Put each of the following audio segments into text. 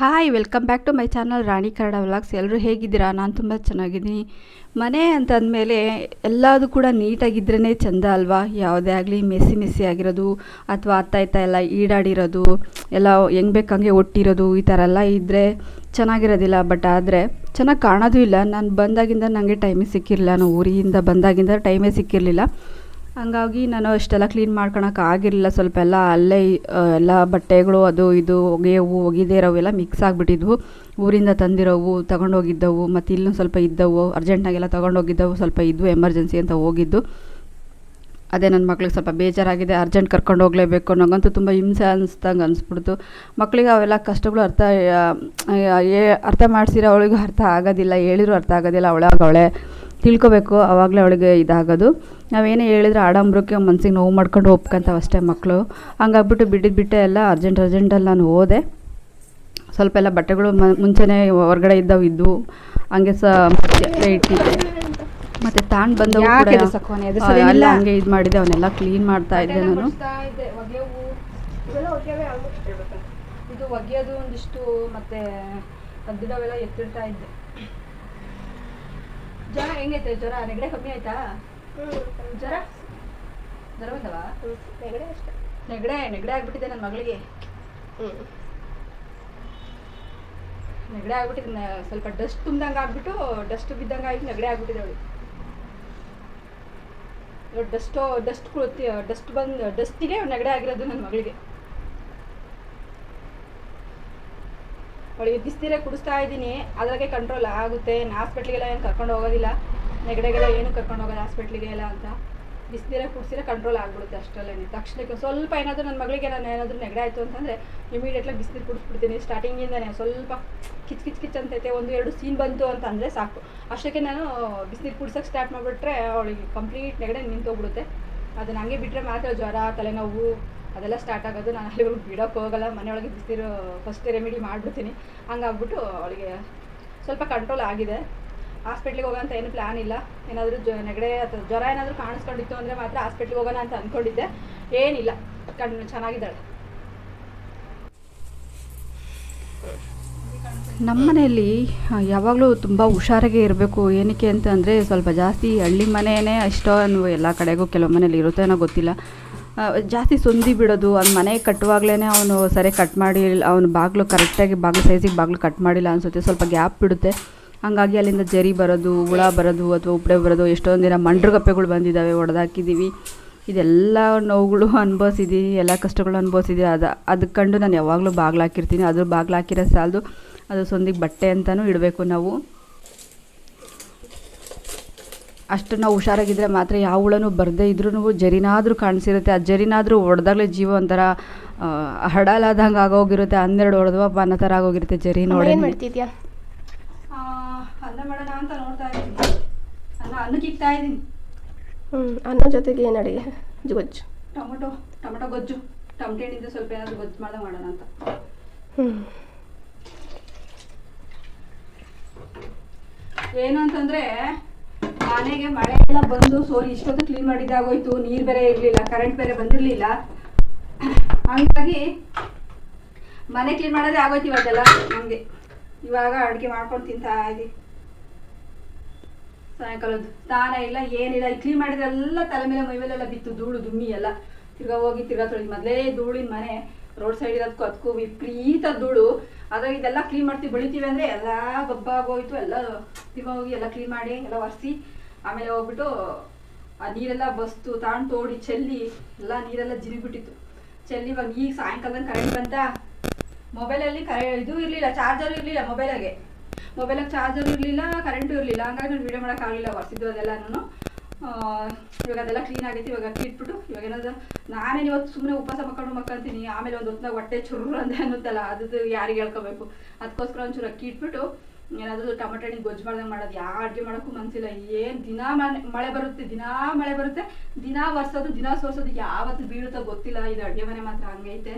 Hi welcome back to my channel Rani Kannada vlogs ಎಲ್ಲರೂ ಹೇಗಿದ್ದೀರಾ? ನಾನು ತುಂಬ ಚೆನ್ನಾಗಿದ್ದೀನಿ. ಮನೆ ಅಂತ ಅಂದಮೇಲೆ ಎಲ್ಲದು ಕೂಡ ನೀಟಾಗಿದ್ರೇ ಚೆಂದ ಅಲ್ವಾ? ಯಾವುದೇ ಆಗಲಿ ಮೆಸ್ಸಿ ಮೆಸ್ಸಿ ಆಗಿರೋದು, ಅಥವಾ ಅತ್ತ ಇತ್ತ ಎಲ್ಲ ಈಡಾಡಿರೋದು, ಎಲ್ಲ ಹೆಂಗೆ ಬೇಕಂಗೆ ಒಟ್ಟಿರೋದು, ಈ ಥರ ಎಲ್ಲ ಇದ್ದರೆ ಚೆನ್ನಾಗಿರೋದಿಲ್ಲ. ಬಟ್ ಆದರೆ ಚೆನ್ನಾಗಿ ಕಾಣೋದು ಇಲ್ಲ. ನಾನು ಬಂದಾಗಿಂದ ನನಗೆ ಟೈಮೇ ಸಿಕ್ಕಿರಲಿಲ್ಲ. ನಾನು ಊರಿಂದ ಬಂದಾಗಿಂದ ಟೈಮೇ ಸಿಕ್ಕಿರಲಿಲ್ಲ. ಹಂಗಾಗಿ ನಾನು ಅಷ್ಟೆಲ್ಲ ಕ್ಲೀನ್ ಮಾಡ್ಕೊಳಕ್ಕೆ ಆಗಿರಲಿಲ್ಲ. ಸ್ವಲ್ಪ ಎಲ್ಲ ಅಲ್ಲೇ ಎಲ್ಲ ಬಟ್ಟೆಗಳು ಅದು ಇದು ಒಗೆಯವು ಒಗೆದೇ ಇರೋವು ಎಲ್ಲ ಮಿಕ್ಸ್ ಆಗಿಬಿಟ್ಟಿದ್ವು. ಊರಿಂದ ತಂದಿರೋವು ತಗೊಂಡೋಗಿದ್ದವು. ಮತ್ತು ಇಲ್ಲೂ ಸ್ವಲ್ಪ ಇದ್ದವು. ಅರ್ಜೆಂಟಾಗೆಲ್ಲ ತಗೊಂಡೋಗಿದ್ದವು. ಸ್ವಲ್ಪ ಇದ್ವು ಎಮರ್ಜೆನ್ಸಿ ಅಂತ ಹೋಗಿದ್ದು. ಅದೇ ನನ್ನ ಮಕ್ಳಿಗೆ ಸ್ವಲ್ಪ ಬೇಜಾರಾಗಿದೆ. ಅರ್ಜೆಂಟ್ ಕರ್ಕೊಂಡು ಹೋಗಲೇಬೇಕು ನನಗಂತೂ ತುಂಬ ಹಿಂಸೆ ಅನಿಸ್ದಂಗೆ ಅನಿಸ್ಬಿಡ್ತು. ಮಕ್ಕಳಿಗೆ ಅವೆಲ್ಲ ಕಷ್ಟಗಳು ಅರ್ಥ ಏ- ಅರ್ಥ ಮಾಡಿಸಿರೋ ಅವಳಿಗೂ ಅರ್ಥ ಆಗೋದಿಲ್ಲ. ಹೇಳಿರೋ ಅರ್ಥ ಆಗೋದಿಲ್ಲ. ಅವಳಾಗ ಅವಳೆ. ತಿಳ್ಕೊಬೇಕು ಅವಾಗಲೇ ಅವಳಿಗೆ ಇದಾಗೋದು. ನಾವೇನೇ ಹೇಳಿದ್ರೆ ಆಡಂಬ್ರಕ್ಕೆ ಮನ್ಸಿಗೆ ನೋವು ಮಾಡ್ಕೊಂಡು ಒಪ್ಕೊಂತಾವೆ ಅಷ್ಟೇ ಮಕ್ಕಳು ಹಂಗಾಗ್ಬಿಟ್ಟು ಬಿಟ್ಟಿದ್ದು ಬಿಟ್ಟೆ ಎಲ್ಲ ಅರ್ಜೆಂಟ್ ಅರ್ಜೆಂಟಲ್ಲಿ ನಾನು ಹೋದೆ. ಸ್ವಲ್ಪ ಎಲ್ಲ ಬಟ್ಟೆಗಳು ಮುಂಚೆನೇ ಹೊರಗಡೆ ಇದ್ದವು ಇದ್ವು. ಹಂಗೆ ಸಹ ಎಲ್ಲ ಇಟ್ಟಿದ್ದೆ. ಮತ್ತು ತಾಂಡ್ ಬಂದವು. ಅಲ್ಲೇ ಹಂಗೆ ಇದು ಮಾಡಿದೆ ಅವನ್ನೆಲ್ಲ ಕ್ಲೀನ್ ಮಾಡ್ತಾ ಇದ್ದೆ ನಾನು. ಇದು ಒಗೆಯೋದು ಒಂದಿಷ್ಟು ಮತ್ತೆ ಕದ್ದಿಡವೆಲ್ಲ ಎತ್ತಿಡ್ತಾ ಇದ್ದೆ. ಜ್ವರ ಹೆಂಗೈತೆ? ಜ್ವರ ನೆಗಡೆ ಕಮ್ಮಿ ಆಯ್ತಾ? ಜ್ವರ? ಜ್ವರ ಬಂದವ? ನೆಗಡೆ ನೆಗಡೆ ಆಗ್ಬಿಟ್ಟಿದೆ ನನ್ನ ಮಗಳಿಗೆ. ನೆಗಡೆ ಆಗ್ಬಿಟ್ಟಿದೆ ಸ್ವಲ್ಪ ಡಸ್ಟ್ ತುಂಬ್ದಂಗೆ ಆಗ್ಬಿಟ್ಟು ಡಸ್ಟ್ ಬಿದ್ದಂಗೆ ಆಗಿ ನೆಗಡೆ ಆಗ್ಬಿಟ್ಟಿದೆ ಅವಳು ಡಸ್ಟೋ ಡಸ್ಟ್ ಕುಳಿತಿ ಡಸ್ಟ್ ಬಂದು ಡಸ್ಟಿಗೆ ನೆಗಡೆ ಆಗಿರೋದು ನನ್ನ ಮಗಳಿಗೆ. ಅವಳಿಗೆ ಬಿಸಿನೀರೇ ಕುಡಿಸ್ತಾ ಇದ್ದೀನಿ. ಅದ್ರಾಗೆ ಕಂಟ್ರೋಲ್ ಆಗುತ್ತೆ. ಹಾಸ್ಪಿಟ್ಲಿಗೆಲ್ಲ ಏನು ಕರ್ಕೊಂಡು ಹೋಗೋದಿಲ್ಲ. ನೆಗಡೆಗೆಲ್ಲ ಏನು ಕರ್ಕೊಂಡು ಹೋಗೋದು ಹಾಸ್ಪಿಟ್ಲಿಗೆ ಎಲ್ಲ ಅಂತ. ಬಿಸಿನೀರೇ ಕುಡಿಸಿದ್ರೆ ಕಂಟ್ರೋಲ್ ಆಗ್ಬಿಡುತ್ತೆ ಅಷ್ಟರಲ್ಲೇ. ತಕ್ಷಣಕ್ಕೆ ಸ್ವಲ್ಪ ಏನಾದರೂ ನನ್ನ ಮಗಳಿಗೆ ನಾನು ಏನಾದರೂ ನೆಗಡೆ ಆಯಿತು ಅಂತಂದರೆ ಇಮಿಡಿಯೇಟ್ಲಿ ಬಿಸಿನೀರು ಕುಡಿಸ್ಬಿಡ್ತೀನಿ. ಸ್ಟಾರ್ಟಿಂಗಿಂದನೇ ಸ್ವಲ್ಪ ಕಿಚ್ ಕಿಚ್ ಕಿಚ್ ಅಂತೈತೆ ಒಂದು ಎರಡು ಸೀನ್ ಬಂತು ಅಂತಂದರೆ ಸಾಕು. ಅಷ್ಟಕ್ಕೆ ನಾನು ಬಿಸಿನೀರು ಕುಡ್ಸೋಕ್ಕೆ ಸ್ಟಾರ್ಟ್ ಮಾಡಿಬಿಟ್ರೆ ಅವಳಿಗೆ ಕಂಪ್ಲೀಟ್ ನೆಗಡೆ ನಿಂತೋಗ್ಬಿಡುತ್ತೆ. ಅದನ್ನ ಹಂಗೆ ಬಿಟ್ಟರೆ ಮಾತ್ರ ಜ್ವರ, ತಲೆನೋವು ಅದೆಲ್ಲ ಸ್ಟಾರ್ಟ್ ಆಗೋದು ನಾನು ಅಲ್ಲಿ ಬಿಡೋಕ್ಕೆ ಹೋಗಲ್ಲ, ಮನೆಯೊಳಗೆ ಬಿಸಿರು ಫಸ್ಟ್ ರೆಮಿಡಿ ಮಾಡಿಬಿಡ್ತೀನಿ. ಹಂಗಾಗ್ಬಿಟ್ಟು ಅವಳಿಗೆ ಸ್ವಲ್ಪ ಕಂಟ್ರೋಲ್ ಆಗಿದೆ. ಹಾಸ್ಪಿಟ್ಲಿಗೆ ಅಂತ ಏನು ಪ್ಲ್ಯಾನ್ ಇಲ್ಲ. ಏನಾದರೂ ಜ, ನೆಗಡೆ ಅಥವಾ ಜ್ವರ ಏನಾದರೂ ಕಾಣಿಸ್ಕೊಂಡಿತ್ತು ಅಂದರೆ ಮಾತ್ರ ಹಾಸ್ಪಿಟ್ಲಿಗೆ ಹೋಗೋಣ ಅಂತ ಅಂದ್ಕೊಂಡಿದ್ದೆ ಏನಿಲ್ಲ. ಕಣ್ಣು ಚೆನ್ನಾಗಿದ್ದಾಳೆ. ನಮ್ಮ ಮನೆಯಲ್ಲಿ ಯಾವಾಗಲೂ ತುಂಬ ಹುಷಾರಾಗೆ ಇರಬೇಕು. ಏನಕ್ಕೆ ಅಂತಂದರೆ ಸ್ವಲ್ಪ ಜಾಸ್ತಿ ಹಳ್ಳಿ ಮನೆಯೇ ಅಷ್ಟೋ ಎಲ್ಲ ಕಡೆಗೂ ಕೆಲವು ಮನೇಲಿ ಇರುತ್ತೆ ಏನೋ ಗೊತ್ತಿಲ್ಲ. ಜಾಸ್ತಿ ಸುಂದಿ ಬಿಡೋದು, ಅವ್ನು ಮನೆ ಕಟ್ಟುವಾಗಲೇ ಅವನು ಸರಿ ಕಟ್ ಮಾಡಿ, ಅವನು ಬಾಗಿಲು ಕರೆಕ್ಟಾಗಿ ಬಾಗಿಲು ಸೈಜಿಗೆ ಬಾಗಿಲು ಕಟ್ ಮಾಡಿಲ್ಲ ಅನಿಸುತ್ತೆ, ಸ್ವಲ್ಪ ಗ್ಯಾಪ್ ಬಿಡುತ್ತೆ. ಹಾಗಾಗಿ ಅಲ್ಲಿಂದ ಜರಿ ಬರೋದು, ಹುಳ ಬರೋದು ಅಥವಾ ಉಪ್ಪಡೆ ಬರೋದು, ಎಷ್ಟೊಂದು ದಿನ ಮಂಡ್ರಗಪ್ಪೆಗಳು ಬಂದಿದ್ದಾವೆ ಒಡೆದಾಕಿದ್ದೀವಿ ಇದೆಲ್ಲ ನೋವುಗಳು ಅನುಭವಿಸಿದ್ದೀನಿ ಎಲ್ಲ ಕಷ್ಟಗಳು ಅನುಭವಿಸಿದ್ದೀನಿ ಅದು ಅದು ಕಂಡು ನಾನು ಯಾವಾಗಲೂ ಬಾಗಿಲು ಹಾಕಿರ್ತೀನಿ. ಅದ್ರ ಬಾಗಿಲು ಹಾಕಿರೋ ಸಾಲದು ಅದು ಸೊಂದಿಗೆ ಬಟ್ಟೆ ಅಂತಲೂ ಇಡಬೇಕು ನಾವು. ಅಷ್ಟು ನಾವು ಹುಷಾರಾಗಿದ್ದರೆ ಮಾತ್ರ ಯಾವ ಹುಳನೂ ಬರದೇ ಇದ್ರೂ ಜರಿನಾದರೂ ಕಾಣಿಸಿರುತ್ತೆ. ಆ ಜರಿನಾದರೂ ಹೊಡೆದಾಗಲೇ ಜೀವ ಒಂಥರ ಹಡಲಾದಂಗೆ ಆಗೋಗಿರುತ್ತೆ. ಹನ್ನೆರಡು ಹೊಡೆದ್ವಪ್ಪ ಅನ್ನೋ ಥರ ಆಗೋಗಿರುತ್ತೆ ಜರಿ ನೋಡಿ ಏನು ಮಾಡ್ತಿದ್ಯಾ? ಅನ್ನ ಮಾಡೋಣ ಅಂತ ನೋಡ್ತಾ ಇದ್ದೀನಿ. ಅನ್ನ ಅನ್ನಕ್ಕೆ ಇಕ್ತಾ ಇದ್ದೀನಿ. ಹ್ಮ್ ಅನ್ನ ಜೊತೆಗೆ ಏನು ಅಡಿಗೆ? ಗೊಜ್ಜು. ಟೊಮೊಟೊ ಟೊಮೊಟೊ ಗೊಜ್ಜು. ಟೊಮಟೆ ಹಣ್ಣಿಂದ ಸ್ವಲ್ಪ ಏನಾದರೂ ಗೊಜ್ಜು ಮಾಡ್ದಂಗೆ ಮಾಡೋಣ ಅಂತ. ಹ್ಮ್. ಏನು ಅಂತಂದ್ರೆ ಮನೆಗೆ ಮಳೆ ಎಲ್ಲ ಬಂದು ಸೋರಿ ಇಷ್ಟೊತ್ತು ಕ್ಲೀನ್ ಮಾಡಿದ್ದಾಗೋಯ್ತು. ನೀರು ಬೇರೆ ಇರಲಿಲ್ಲ ಕರೆಂಟ್ ಬೇರೆ ಬಂದಿರಲಿಲ್ಲ. ಹಂಗಾಗಿ ಮನೆ ಕ್ಲೀನ್ ಮಾಡೋದೇ ಆಗೋಯ್ತು ಇವಾಗೆಲ್ಲ ನಮಗೆ. ಇವಾಗ ಅಡುಗೆ ಮಾಡ್ಕೊಂಡು ತಿಂತಾ ಇದ್ದೀವಿ. ಸಾಯಂಕಾಲದ್ದು ಸ್ನಾನ ಇಲ್ಲ, ಏನಿಲ್ಲ. ಕ್ಲೀನ್ ಮಾಡಿದ್ರೆಲ್ಲ ತಲೆ ಮೇಲೆ, ಮೈ ಮೇಲೆಲ್ಲ ಬಿತ್ತು, ಧೂಳು, ದುಮ್ಮಿ ಎಲ್ಲ. ತಿರ್ಗಾ ಹೋಗಿ, ತಿರ್ಗಾ ತೊಳಿ ಮೊದಲೇ ಧೂಳಿನ ಮನೆ ರೋಡ್ ಸೈಡ್ ಇರೋದಕ್ಕೂ ಅದಕ್ಕೂ ವಿಪರೀತ ಧೂಳು. ಅದ್ರಾಗ ಇದೆಲ್ಲ ಕ್ಲೀನ್ ಮಾಡ್ತೀವಿ. ಬೆಳಿತೀವಿ ಅಂದರೆ ಎಲ್ಲ ಗಬ್ಬಾಗೋಯ್ತು, ಎಲ್ಲ ತಿರ್ಗಾ ಹೋಗಿ ಎಲ್ಲ ಕ್ಲೀನ್ ಮಾಡಿ, ಎಲ್ಲ ಒರೆಸಿ ಆಮೇಲೆ ಹೋಗ್ಬಿಟ್ಟು ಆ ನೀರೆಲ್ಲ ಬಸ್ತು ತಾಣ್ ತೋಡಿ ಚೆಲ್ಲಿ, ಎಲ್ಲ ನೀರೆಲ್ಲ ಜಿರಿಬಿಟ್ಟಿತ್ತು ಚೆಲ್ಲಿ ಇವಾಗ ಈಗ ಸಾಯಂಕಾಲದ ಕರೆಂಟ್ ಬಂತ. ಮೊಬೈಲಲ್ಲಿ ಕರೆ ಇದು ಇರಲಿಲ್ಲ ಚಾರ್ಜರ್ ಇರಲಿಲ್ಲ ಮೊಬೈಲಾಗೆ ಮೊಬೈಲಾಗ ಚಾರ್ಜರ್ ಇರಲಿಲ್ಲ ಕರೆಂಟು ಇರಲಿಲ್ಲ. ಹಂಗಾಗಿ ನಾನು ವೀಡಿಯೋ ಮಾಡೋಕ್ಕಾಗಲಿಲ್ಲ ಒರೆಸಿದ್ದು ಅದೆಲ್ಲನೂ ಇವಾಗ ಅದೆಲ್ಲ ಕ್ಲೀನ್ ಆಗೈತಿ, ಇವಾಗ ಅಕ್ಕಿ ಇಟ್ಬಿಟ್ಟು, ಇವಾಗ ಏನಾದ್ರು ನಾನೇ ಇವತ್ತು ಸುಮ್ಮನೆ ಉಪವಾಸ ಮಕ್ಕಳು ಮಕ್ಕಂತೀನಿ, ಆಮೇಲೆ ಒಂದು ಹೊತ್ತಿನಾಗ ಹೊಟ್ಟೆ ಚುರು ಅಂತ ಅನ್ನುತ್ತಲ್ಲ ಅದು ಯಾರಿಗೆ ಹೇಳ್ಕೋಬೇಕು. ಅದಕ್ಕೋಸ್ಕರ ಒಂಚೂರು ಅಕ್ಕಿ ಇಟ್ಬಿಟ್ಟು ಏನಾದರೂ ಟೊಮೆಟೊ ಹಣ್ಣಿನ ಗೊಜ್ಜು ಮಾಡ್ದಂಗೆ ಮಾಡೋದು ಯಾವ ಅಡುಗೆ ಮಾಡೋಕ್ಕೂ ಮನಸ್ಸಿಲ್ಲ ಏನು ದಿನ ಮಳೆ ಬರುತ್ತೆ, ದಿನಾ ಮಳೆ ಬರುತ್ತೆ, ದಿನಾ ಒರೆಸೋದು ದಿನಾ ಸೋರ್ಸೋದು ಯಾವತ್ತು ಬೀಳುತ್ತೋ ಗೊತ್ತಿಲ್ಲ. ಇದು ಅಡುಗೆ ಮನೆ ಮಾತ್ರ ಹಂಗೈತೆ.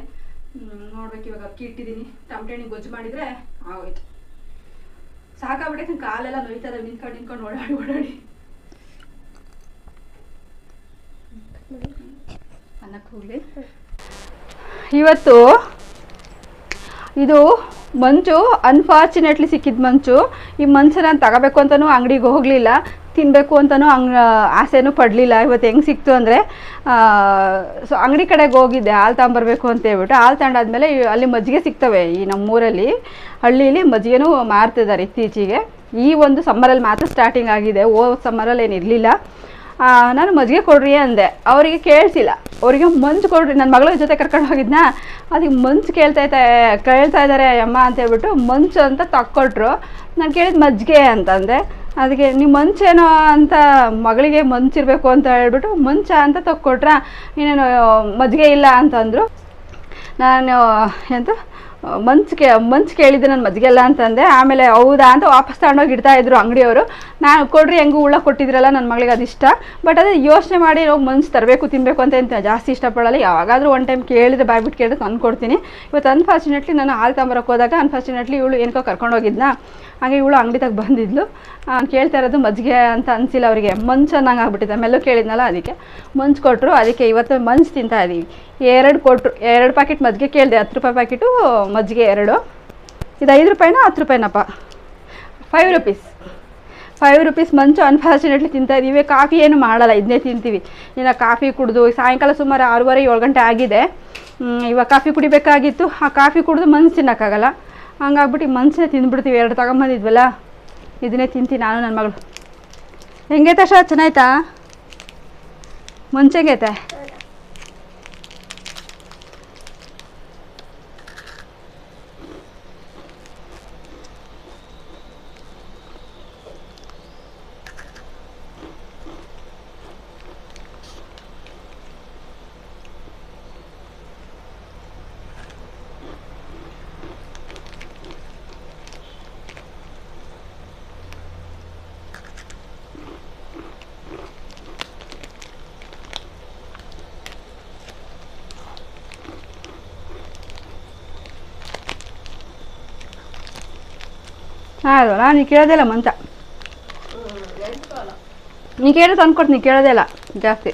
ನೋಡ್ಬೇಕು ಇವಾಗ ಅಕ್ಕಿ ಇಟ್ಟಿದ್ದೀನಿ. ಟೊಮೆಟೊ ಹಣ್ಣಿನ ಗೊಜ್ಜು ಮಾಡಿದರೆ ಆಗೋಯ್ತು. ಸಾಕಾಗ್ಬಿಟ್ಟೈತೆ ಕಾಲೆಲ್ಲ ಇದ್ದಾವೆ ನಿಂತ್ಕೊಂಡು ನಿಂತ್ಕೊಂಡು ಓಡಾಡಿ ಓಡಾಡಿ. ಅನ್ನಕ್ಕೆ ಹೋಗ್ಲಿ. ಇವತ್ತು ಇದು ಮಂಚು ಅನ್ಫಾರ್ಚುನೇಟ್ಲಿ ಸಿಕ್ಕಿದ ಮಂಚು. ಈ ಮಂಚು ನಾನು ತಗೋಬೇಕು ಅಂತಲೂ ಅಂಗಡಿಗೆ ಹೋಗಲಿಲ್ಲ. ತಿನ್ನಬೇಕು ಅಂತಲೂ ಹಂಗ್ ಆಸೆನೂ ಪಡಲಿಲ್ಲ. ಇವತ್ತು ಹೆಂಗೆ ಸಿಕ್ತು ಅಂದರೆ ಸೊ ಅಂಗಡಿ ಕಡೆಗೆ ಹೋಗಿದ್ದೆ. ಹಾಲು ತಗೊಂಬರ್ಬೇಕು ಅಂತ ಹೇಳ್ಬಿಟ್ಟು. ಹಾಲು ತಗೊಂಡಾದ್ಮೇಲೆ ಅಲ್ಲಿ ಮಜ್ಜಿಗೆ ಸಿಗ್ತವೆ ಈ ನಮ್ಮೂರಲ್ಲಿ. ಹಳ್ಳೀಲಿ ಮಜ್ಜಿಗೆನೂ ಮಾರ್ತಿದ್ದಾರೆ ಇತ್ತೀಚೆಗೆ. ಈ ಒಂದು ಸಮ್ಮರಲ್ಲಿ ಮಾತ್ರ ಸ್ಟಾರ್ಟಿಂಗ್ ಆಗಿದೆ. ಓ ಸಮ್ಮರಲ್ಲಿ ಏನು ಇರಲಿಲ್ಲ. ನಾನು ಮಜ್ಜಿಗೆ ಕೊಡ್ರಿ ಅಂದೆ. ಅವರಿಗೆ ಕೇಳಿಸಿಲ್ಲ. ಅವರಿಗೆ ಮಂಚು ಕೊಡ್ರಿ ನನ್ನ ಮಗಳ ಜೊತೆ ಕರ್ಕೊಂಡು ಹೋಗಿದ್ನ? ಅದಕ್ಕೆ ಮಂಚು ಕೇಳ್ತಾ ಇದ್ದೆ, ಕೇಳ್ತಾ ಇದ್ದಾರೆ ಅಮ್ಮ ಅಂತ ಹೇಳ್ಬಿಟ್ಟು ಮಂಚು ಅಂತ ತಕ್ಕೊಟ್ರು. ನಾನು ಕೇಳಿದ ಮಜ್ಜಿಗೆ ಅಂತಂದೆ ಅದಕ್ಕೆ ನೀವು ಮಂಚೇನೋ ಅಂತ ಮಗಳಿಗೆ ಮಂಚಿರಬೇಕು ಅಂತ ಹೇಳ್ಬಿಟ್ಟು ಮಂಚ ಅಂತ ತಕ್ಕೊಟ್ರ? ಇನ್ನೇನು ಮಜ್ಜಿಗೆ ಇಲ್ಲ ಅಂತಂದರು ನಾನು, ಎಂತ? ಮಂಚ್ ಕೇ, ಮಂಚ್ ಕೇಳಿದ್ದೆ ನನ್ನ ಮಜ್ಜಿಗೆಲ್ಲ ಅಂತಂದೆ. ಆಮೇಲೆ ಹೌದಾ ಅಂತ ವಾಪಸ್ ತಗೊಂಡೋಗಿ ಇಡ್ತಾ ಇದ್ರು ಅಂಗಡಿಯವರು. ನಾನು ಕೊಡ್ರಿ, ಹೆಂಗೂ ಉಳ್ಳ ಕೊಟ್ಟಿದ್ರಲ್ಲ ನನ್ನ ಮಗಳಿಗೆ ಅದು ಇಷ್ಟ. ಬಟ್ ಅದೇ ಯೋಚನೆ ಮಾಡಿ ನಾವು ಮಂಚ್ ತರಬೇಕು ತಿನ್ನಬೇಕು ಅಂತ ಎಂತ ಜಾಸ್ತಿ ಇಷ್ಟಪಡಲ್ಲ. ಯಾವಾಗಾದರೂ ಒನ್ ಟೈಮ್ ಕೇಳಿದ್ರೆ ಬಾಯ್ಬಿಟ್ಟು ಕೇಳಿದ್ರೆ ತಂದು ಕೊಡ್ತೀನಿ ಇವತ್ತು ಅನ್ಫಾರ್ಚುನೇಟ್ಲಿ ನಾನು ಹಾಲು ತಂಬರಕ್ಕೆ ಹೋದಾಗ ಅನ್ಫಾರ್ಚುನೇಟ್ಲಿ ಇವಳು ಏನಕ್ಕೋ ಕರ್ಕೊಂಡು ಹೋಗಿದ್ನ ಹಾಗೆ ಇವಳು ಅಂಗಡಿದಾಗ ಬಂದಿದ್ಲು. ಕೇಳ್ತಾ ಇರೋದು ಮಜ್ಜಿಗೆ ಅಂತ ಅನಿಸಿಲ್ಲ ಅವರಿಗೆ. ಮಂಚು ಅನ್ನಂಗೆ ಆಗ್ಬಿಟ್ಟಿದೆ ಮೆಲ್ಲು ಕೇಳಿದ್ನಲ್ಲ ಅದಕ್ಕೆ. ಮಂಚು ಕೊಟ್ಟರು ಅದಕ್ಕೆ ಇವತ್ತು ಮಂಚು ತಿಂತಾ ಇದ್ದೀವಿ ಎರಡು ಕೊಟ್ಟರು ಎರಡು ಪ್ಯಾಕೆಟ್ ಮಜ್ಜಿಗೆ ಕೇಳಿದೆ. ಹತ್ತು ರೂಪಾಯಿ ಪ್ಯಾಕೆಟು ಮಜ್ಜಿಗೆ ಎರಡು. ಇದು ಐದು ರೂಪಾಯಿನ, ಹತ್ತು ರೂಪಾಯಿನಪ್ಪ? Five rupees five rupees ಮಂಚು unfortunately ತಿಂತಾ ಇದ್ದೀವಿ ಕಾಫಿ ಏನು ಮಾಡಲ್ಲ. ಇದನ್ನೇ ತಿಂತೀವಿ. ಇನ್ನು ಕಾಫಿ ಕುಡಿದು ಸಾಯಂಕಾಲ ಸುಮಾರು ಆರೂವರೆ ಏಳು ಗಂಟೆ ಆಗಿದೆ. ಇವಾಗ ಕಾಫಿ ಕುಡಿಬೇಕಾಗಿತ್ತು. ಆ ಕಾಫಿ ಕುಡಿದು ಮನ್ಸು ತಿನ್ನೋಕ್ಕಾಗಲ್ಲ. ಹಂಗಾಗ್ಬಿಟ್ಟು ಈ ತಿಂದ್ಬಿಡ್ತೀವಿ. ಎರಡು ತಗೊಂಬಂದಿದ್ವಲ್ಲ ಇದನ್ನೇ ತಿಂತೀನಿ ನಾನು ನನ್ನ ಮಗಳು. ಹೆಂಗೈತೆ ಅಷ್ಟ ಚೆನ್ನಾಯ್ತಾ? ಮುಂಚೆಗೈತೆ ನಾನು ನೀ ಕೇಳೋದೇ ಇಲ್ಲ ಮಂಚ ನೀ ಕೇಳೋದು ತಂದ್ಕೊಡ್ತೀನಿ ನೀ ಕೇಳೋದೇ ಇಲ್ಲ. ಜಾಸ್ತಿ.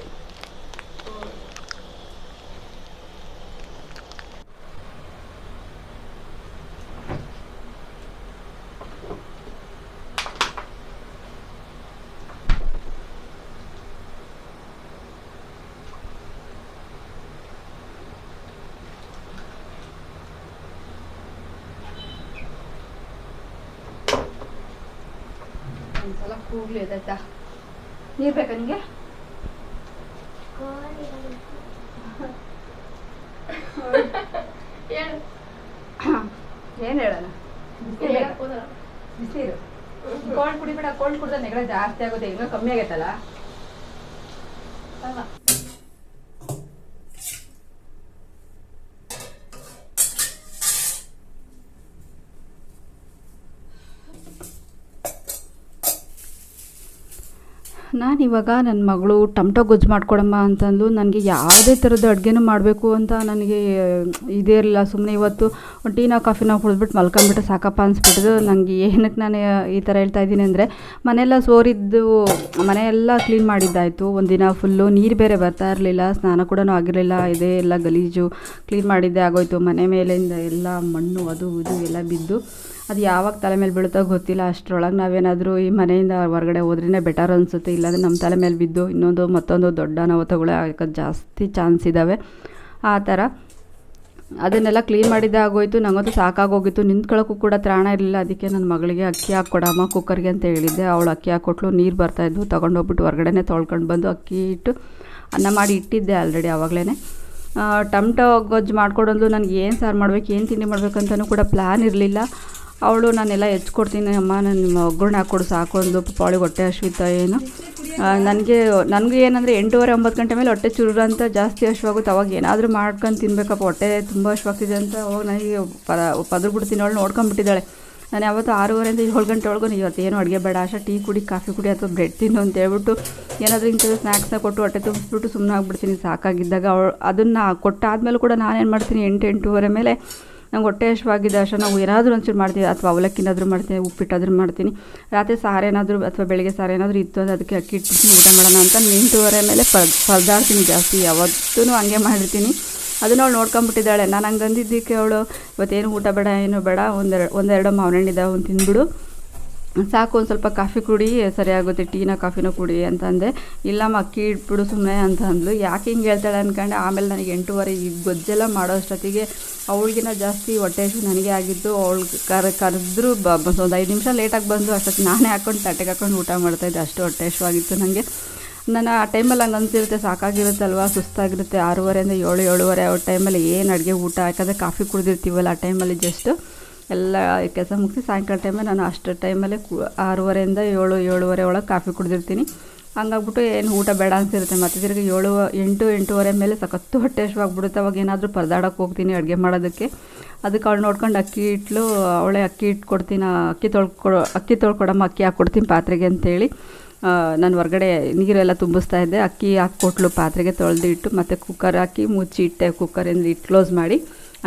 ಕೂಗ್ಲಿ ಎದ್ದಾಯ್ತಾ ನೀರು ಬೇಕಾ ನಿಮಗೆ ಏನು ಹೇಳೋಣ ಬಿಸಿರು ಕೋಲ್ಡ್ ಕುಡಿಬೇಡ ಕೋಲ್ಡ್ ಕುಡ್ದ ನೆಗಡೆ ಜಾಸ್ತಿ ಆಗುತ್ತೆ ಇನ್ನೂ ಕಮ್ಮಿ ಆಗೈತಲ್ಲ? ನಾನು ಇವಾಗ ನನ್ನ ಮಗಳು ಟಮ್ಟೊ ಗೊಜ್ಜು ಮಾಡ್ಕೊಡಮ್ಮ ಅಂತಂದು ನನಗೆ ಯಾವುದೇ ಥರದ ಅಡುಗೆನೂ ಮಾಡಬೇಕು ಅಂತ ನನಗೆ ಇದೇ ಇರಲಿಲ್ಲ. ಸುಮ್ಮನೆ ಇವತ್ತು ಟೀನಾ, ಕಾಫಿನ ಕುಡಿದ್ಬಿಟ್ಟು ಮಲ್ಕೊಂಬಿಟ್ಟು ಸಾಕಪ್ಪ ಅನಿಸ್ಬಿಟ್ಟಿದ್ದು ನನಗೆ ಏನಕ್ಕೆ ನಾನು ಈ ಥರ ಹೇಳ್ತಾ ಇದ್ದೀನಿ ಅಂದರೆ ಮನೆಯೆಲ್ಲ ಸೋರಿದ್ದು, ಮನೆಯೆಲ್ಲ ಕ್ಲೀನ್ ಮಾಡಿದ್ದಾಯಿತು. ಒಂದಿನ ಫುಲ್ಲು ನೀರು ಬೇರೆ ಬರ್ತಾ ಇರಲಿಲ್ಲ, ಸ್ನಾನ ಕೂಡ ಆಗಿರಲಿಲ್ಲ. ಇದೇ ಎಲ್ಲ ಗಲೀಜು ಕ್ಲೀನ್ ಮಾಡಿದ್ದೆ ಆಗೋಯ್ತು. ಮನೆ ಮೇಲಿಂದ ಎಲ್ಲ ಮಣ್ಣು, ಅದು, ಇದು ಎಲ್ಲ ಬಿದ್ದು ಅದು ಯಾವಾಗ ತಲೆ ಮೇಲೆ ಬೀಳುತ್ತೋ ಗೊತ್ತಿಲ್ಲ. ಅಷ್ಟರೊಳಗೆ ನಾವೇನಾದರೂ ಈ ಮನೆಯಿಂದ ಹೊರಗಡೆ ಹೋದ್ರೇ ಬೆಟರ್ ಅನಿಸುತ್ತೆ. ಇಲ್ಲಾಂದರೆ ನಮ್ಮ ತಲೆ ಮೇಲೆ ಬಿದ್ದು ಇನ್ನೊಂದು ಮತ್ತೊಂದು ದೊಡ್ಡ ಅನಾಹುತಗಳು ಆಗೋಕ್ಕೆ ಜಾಸ್ತಿ ಚಾನ್ಸ್ ಇದ್ದಾವೆ ಆ ಥರ ಅದನ್ನೆಲ್ಲ ಕ್ಲೀನ್ ಮಾಡಿದ್ದೆ ಆಗೋಯ್ತು. ನನಗಂತೂ ಸಾಕಾಗೋಗಿತ್ತು. ನಿಂತ್ಕೊಳ್ಳೋಕ್ಕೂ ಕೂಡ ತ್ರಾಣ ಇರಲಿಲ್ಲ. ಅದಕ್ಕೆ ನನ್ನ ಮಗಳಿಗೆ ಅಕ್ಕಿ ಹಾಕ್ಕೊಡಮ್ಮ ಕುಕ್ಕರ್ಗೆ ಅಂತ ಹೇಳಿದ್ದೆ. ಅವಳು ಅಕ್ಕಿ ಹಾಕ್ಕೊಟ್ಲು. ನೀರು ಬರ್ತಾಯಿದ್ವು ತೊಗೊಂಡೋಗ್ಬಿಟ್ಟು ಹೊರಗಡೆನೇ ತೊಳ್ಕೊಂಡು ಬಂದು ಅಕ್ಕಿ ಇಟ್ಟು ಅನ್ನ ಮಾಡಿ ಇಟ್ಟಿದ್ದೆ ಆಲ್ರೆಡಿ ಆವಾಗಲೇ ಟಮ್ಟೊ ಗೊಜ್ಜು ಮಾಡ್ಕೊಡೋದು ನನಗೆ ಏನು ಸಾರು ಮಾಡಬೇಕು, ಏನು ತಿಂಡಿ ಮಾಡಬೇಕಂತನೂ ಕೂಡ ಪ್ಲ್ಯಾನ್ ಇರಲಿಲ್ಲ. ಅವಳು ನಾನೆಲ್ಲ ಹೆಚ್ಕೊಡ್ತೀನಿ ಅಮ್ಮ ನನ್ನ ಒಗ್ಗರಣೆ ಹಾಕ್ಕೊಡು ಸಾಕು ಒಂದು ಹೊಟ್ಟೆ ಹಶ್ವಿತ್ತ ಏನು. ನನಗೆ ನನಗೆ ಏನಂದರೆ ಎಂಟೂವರೆ, ಒಂಬತ್ತು ಗಂಟೆ ಮೇಲೆ ಹೊಟ್ಟೆ ಚುರು ಅಂತ ಜಾಸ್ತಿ ಹಶ್ವಾಗುತ್ತೆ ಅವಾಗ ಏನಾದರೂ ಮಾಡ್ಕೊಂಡು ತಿನ್ಬೇಕಪ್ಪ, ಹೊಟ್ಟೆ ತುಂಬ ಹಶ್ವಾಗ್ತಿದೆ ಅಂತ ಅವಾಗ ನನಗೆ ಪದ ಪದ್ರ ಬಿಡ್ತೀನಿ ಅವಳು ನೋಡ್ಕೊಂಬಿಟ್ಟಿದ್ದಾಳೆ. ನಾನು ಯಾವತ್ತು ಆರೂವರೆಯಿಂದ ಏಳು ಗಂಟೆ ಒಳಗೂ ಇವತ್ತು ಏನು ಅಡುಗೆ ಬೇಡ ಅಷ್ಟೇ ಟೀ ಕುಡಿ, ಕಾಫಿ ಕುಡಿ ಅಥವಾ ಬ್ರೆಡ್ ತಿನ್ನು ಅಂತ ಹೇಳ್ಬಿಟ್ಟು ಏನಾದರೂ ಇಂಥದ್ದು ಸ್ನ್ಯಾಕ್ಸ್ನ ಕೊಟ್ಟು ಹೊಟ್ಟೆ ತುಂಬಿಸ್ಬಿಟ್ಟು ಸುಮ್ಮನೆ ಆಗ್ಬಿಡ್ತೀನಿ. ಸಾಕಾಗಿದ್ದಾಗ ಅವಳು ಅದನ್ನು ಕೊಟ್ಟಾದ್ಮೇಲೆ ಕೂಡ ನಾನೇನು ಮಾಡ್ತೀನಿ, ಎಂಟು, ಎಂಟೂವರೆ ಮೇಲೆ ನಂಗೆ ಹೊಟ್ಟೆ ಹಶ್ವಾಗಿದೆ ಅಷ್ಟೇ ನಾವು ಏನಾದರೂ ಒಂಚೂರು ಮಾಡ್ತೀವಿ ಅಥವಾ ಅವಲಕ್ಕಿನಾದರೂ ಮಾಡ್ತೀನಿ, ಉಪ್ಪಿಟ್ಟಾದರೂ ಮಾಡ್ತೀನಿ. ರಾತ್ರಿ ಸಾರು ಏನಾದರೂ ಅಥವಾ ಬೆಳಗ್ಗೆ ಸಾರೇನಾದರೂ ಇತ್ತು ಅಂದರೆ ಅದಕ್ಕೆ ಅಕ್ಕಿ ಇಟ್ಟು ಊಟ ಮಾಡೋಣ ಅಂತ ಎಂಟೂವರೆ ಮೇಲೆ ಪರ್ ಪರದಾಡ್ತೀನಿ ಜಾಸ್ತಿ ಯಾವತ್ತೂ ಹಂಗೆ ಮಾಡಿರ್ತೀನಿ ಅದನ್ನ ಅವಳು ನೋಡ್ಕೊಂಬಿಟ್ಟಿದ್ದಾಳೆ. ನಾನು ಹಂಗೆ ಅಂದಿದ್ದಕ್ಕೆ ಅವಳು, ಇವತ್ತೇನು ಊಟ ಬೇಡ, ಏನು ಬೇಡ ಒಂದೆರಡು ಒಂದೆರಡು ಮಾವಿನ ಹಣ್ಣು ಇದಾವೆ ಒಂದು ತಿಂದ್ಬಿಡು. ಸಾಕು, ಒಂದು ಸ್ವಲ್ಪ ಕಾಫಿ ಕುಡಿ, ಸರಿಯಾಗುತ್ತೆ, ಟೀನ ಕಾಫಿನೂ ಕುಡಿ ಅಂತ ಅಂದೆ ಇಲ್ಲಮ್ಮ ಅಕ್ಕಿ ಇಟ್ಬಿಡು ಸುಮ್ಮನೆ ಅಂತ ಅಂದ್ಲು ಯಾಕೆ ಹಿಂಗೆ ಹೇಳ್ತಾಳೆ ಅಂದ್ಕೊಂಡೆ ಆಮೇಲೆ ನನಗೆ ಎಂಟೂವರೆ, ಈ ಗೊಜ್ಜೆಲ್ಲ ಮಾಡೋ ಅಷ್ಟೊತ್ತಿಗೆ ಅವಳಿಗಿನ ಜಾಸ್ತಿ ಹೊಟ್ಟೆ ಹಸಿವು ನನಗೆ ಆಗಿದ್ದು, ಅವಳು ಕರ್, ಕರೆದ್ರು ಬ ಒಂದು ಐದು ನಿಮಿಷ ಲೇಟಾಗಿ ಬಂದು ಅಷ್ಟೊತ್ತಿಗೆ ನಾನೇ ಹಾಕ್ಕೊಂಡು ತಟ್ಟೆಗೆ ಹಾಕ್ಕೊಂಡು ಊಟ ಮಾಡ್ತಾಯಿದ್ದೆ ಅಷ್ಟು ಹೊಟ್ಟೆ ನನಗೆ ನಾನು ಆ ಟೈಮಲ್ಲಿ ಹಂಗೆ ಅನಿಸಿರುತ್ತೆ, ಸಾಕಾಗಿರುತ್ತಲ್ವ, ಸುಸ್ತಾಗಿರುತ್ತೆ, ಆರೂವರೆಯಿಂದ ಏಳು, ಏಳುವರೆ ಆ ಟೈಮಲ್ಲಿ ಏನು ಅಡುಗೆ ಊಟ, ಯಾಕಂದರೆ ಕಾಫಿ ಕುಡಿದಿರ್ತೀವಲ್ಲ ಆ ಟೈಮಲ್ಲಿ ಜಸ್ಟ್ ಎಲ್ಲ ಕೆಲಸ ಮುಗಿಸಿ ಸಾಯಂಕಾಲ ಟೈಮಲ್ಲಿ ನಾನು ಅಷ್ಟು ಟೈಮಲ್ಲೇ ಕು ಆರೂವರೆಯಿಂದ ಏಳು ಏಳುವರೆ ಒಳಗೆ ಕಾಫಿ ಕುಡಿದಿರ್ತೀನಿ. ಹಂಗಾಗ್ಬಿಟ್ಟು ಏನು ಊಟ ಬೇಡ ಅನ್ಸಿರುತ್ತೆ. ಮತ್ತೆ ತಿರ್ಗಿ ಏಳು ಎಂಟು ಎಂಟೂವರೆ ಮೇಲೆ ಸಖತ್ತು ಹೊಟ್ಟೆ ಆಗಿಬಿಡುತ್ತೆ. ಅವಾಗ ಏನಾದರೂ ಪರದಾಡಕ್ಕೆ ಹೋಗ್ತೀನಿ ಅಡುಗೆ ಮಾಡೋದಕ್ಕೆ. ಅದಕ್ಕೆ ಅವಳು ನೋಡ್ಕೊಂಡು ಅಕ್ಕಿ ಇಟ್ಲು, ಅವಳೆ ಅಕ್ಕಿ ಇಟ್ಟು ಕೊಡ್ತೀನಿ ಅಕ್ಕಿ ತೊಳ್ಕೊಡೋ ಅಕ್ಕಿ ತೊಳ್ಕೊಡಮ್ಮ, ಅಕ್ಕಿ ಹಾಕ್ಕೊಡ್ತೀನಿ ಪಾತ್ರೆಗೆ ಅಂತೇಳಿ ನಾನು ಹೊರಗಡೆ ನೀರೆಲ್ಲ ತುಂಬಿಸ್ತಾ ಇದ್ದೆ. ಅಕ್ಕಿ ಹಾಕ್ಕೊಟ್ಲು ಪಾತ್ರೆಗೆ ತೊಳೆದು ಇಟ್ಟು ಮತ್ತು ಕುಕ್ಕರ್ ಹಾಕಿ ಮುಚ್ಚಿ ಇಟ್ಟೆ ಕುಕ್ಕರಿಂದ ಇಟ್ಟು ಕ್ಲೋಸ್ ಮಾಡಿ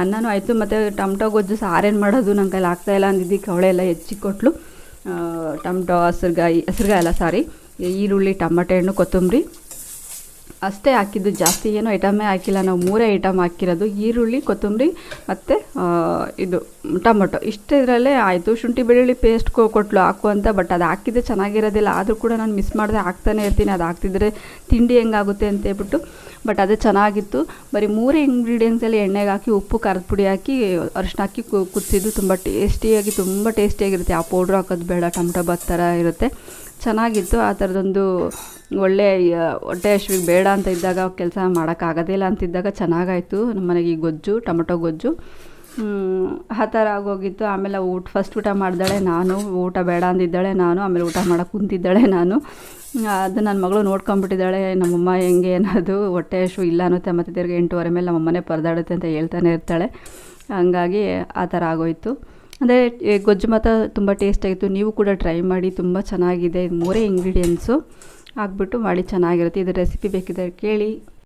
ಅನ್ನನೂ ಆಯಿತು, ಮತ್ತು ಟೊಮ್ಟೊ ಗೊಜ್ಜು ಸಾರೇನು ಮಾಡೋದು? ನನ್ನ ಕೈಲಿ ಆಗ್ತಾಯಿಲ್ಲ ಅಂದಿದ್ದಕ್ಕೆ ಅವಳೆಲ್ಲ ಹೆಚ್ಚಿ ಕೊಟ್ಲು. ಟೊಮ್ಟೊ ಹಸ್ರುಗಾಯಿ ಹಸ್ರುಗಾಯಿ ಅಲ್ಲ ಸಾರಿ ಈರುಳ್ಳಿ, ಟಮಟೆ ಹಣ್ಣು, ಕೊತ್ತಂಬರಿ. ಅಷ್ಟೇ ಹಾಕಿದ್ದು. ಜಾಸ್ತಿ ಏನೂ ಐಟಮೇ ಹಾಕಿಲ್ಲ. ನಾವು ಮೂರೇ ಐಟಮ್ ಹಾಕಿರೋದು. ಈರುಳ್ಳಿ, ಕೊತ್ತಂಬರಿ ಮತ್ತು ಇದು ಟೊಮೊಟೊ. ಇಷ್ಟಿದ್ರಲ್ಲೇ ಆಯಿತು. ಶುಂಠಿ, ಬೆಳ್ಳುಳ್ಳಿ ಪೇಸ್ಟ್ ಕೊಟ್ಲು ಹಾಕು ಅಂತ, ಬಟ್ ಅದು ಹಾಕಿದ್ರೆ ಚೆನ್ನಾಗಿರೋದಿಲ್ಲ. ಆದರೂ ಕೂಡ ನಾನು ಮಿಸ್ ಮಾಡಿದೆ. ಹಾಕ್ತಾನೆ ಇರ್ತೀನಿ. ಅದು ಹಾಕ್ತಿದ್ರೆ ತಿಂಡಿ ಹೆಂಗಾಗುತ್ತೆ ಅಂತ ಹೇಳ್ಬಿಟ್ಟು. ಬಟ್ ಅದು ಚೆನ್ನಾಗಿತ್ತು. ಬರೀ ಮೂರೇ ಇಂಗ್ರೀಡಿಯೆಂಟ್ಸಲ್ಲಿ ಎಣ್ಣೆಗೆ ಹಾಕಿ, ಉಪ್ಪು, ಖಾರದ ಪುಡಿ ಹಾಕಿ, ಅರಿಶಿನ ಹಾಕಿ ಕುದಿಸಿದ್ದು ತುಂಬ ಟೇಸ್ಟಿಯಾಗಿ, ತುಂಬ ಟೇಸ್ಟಿಯಾಗಿರುತ್ತೆ. ಆ ಪೌಡ್ರ್ ಹಾಕೋದು ಬೇಡ. ಟೊಮೊಟೊ ಬಾತ್ ಥರ ಇರುತ್ತೆ. ಚೆನ್ನಾಗಿತ್ತು. ಆ ಥರದೊಂದು ಒಳ್ಳೆ ಹೊಟ್ಟೆ ಹಶ್ವಿಗೆ ಬೇಡ ಅಂತ ಇದ್ದಾಗ ಕೆಲಸ ಮಾಡೋಕ್ಕಾಗೋದಿಲ್ಲ ಅಂತಿದ್ದಾಗ ಚೆನ್ನಾಗಾಯಿತು. ನಮ್ಮ ಮನೆಗೆ ಈ ಗೊಜ್ಜು, ಟೊಮೊಟೊ ಗೊಜ್ಜು. ಆ ಥರ ಆಗೋಗಿತ್ತು. ಆಮೇಲೆ ಊಟ ಫಸ್ಟ್ ಊಟ ಮಾಡಿದಾಳೆ ನಾನು. ಊಟ ಬೇಡ ಅಂದಿದ್ದಾಳೆ ನಾನು. ಆಮೇಲೆ ಊಟ ಮಾಡೋಕೆ ಕುಂತಿದ್ದಾಳೆ ನಾನು. ಅದು ನನ್ನ ಮಗಳು ನೋಡ್ಕೊಂಬಿಟ್ಟಿದ್ದಾಳೆ. ನಮ್ಮಮ್ಮ ಹೆಂಗೆ ಅನ್ನೋದು ಹೊಟ್ಟೆ ಹಶು ಇಲ್ಲ ಅನ್ನುತ್ತೆ. ಮತ್ತು ತಿರ್ಗಿ ಎಂಟೂವರೆ ಮೇಲೆ ನಮ್ಮಮ್ಮನೆ ಪರದಾಡುತ್ತೆ ಅಂತ ಹೇಳ್ತಾನೆ ಇರ್ತಾಳೆ. ಹಂಗಾಗಿ ಆ ಥರ ಆಗೋಯಿತು. ಅಂದರೆ ಗೊಜ್ಜು ಮಾತ್ರ ತುಂಬ ಟೇಸ್ಟಾಗಿತ್ತು ನೀವು ಕೂಡ ಟ್ರೈ ಮಾಡಿ. ತುಂಬ ಚೆನ್ನಾಗಿದೆ. ಮೂರೇ ಇಂಗ್ರೀಡಿಯೆಂಟ್ಸು ಹಾಕ್ಬಿಟ್ಟು ಮಾಡಿ ಚೆನ್ನಾಗಿರುತ್ತೆ. ಇದು ರೆಸಿಪಿ ಬೇಕಿದ್ರೆ ಕೇಳಿ.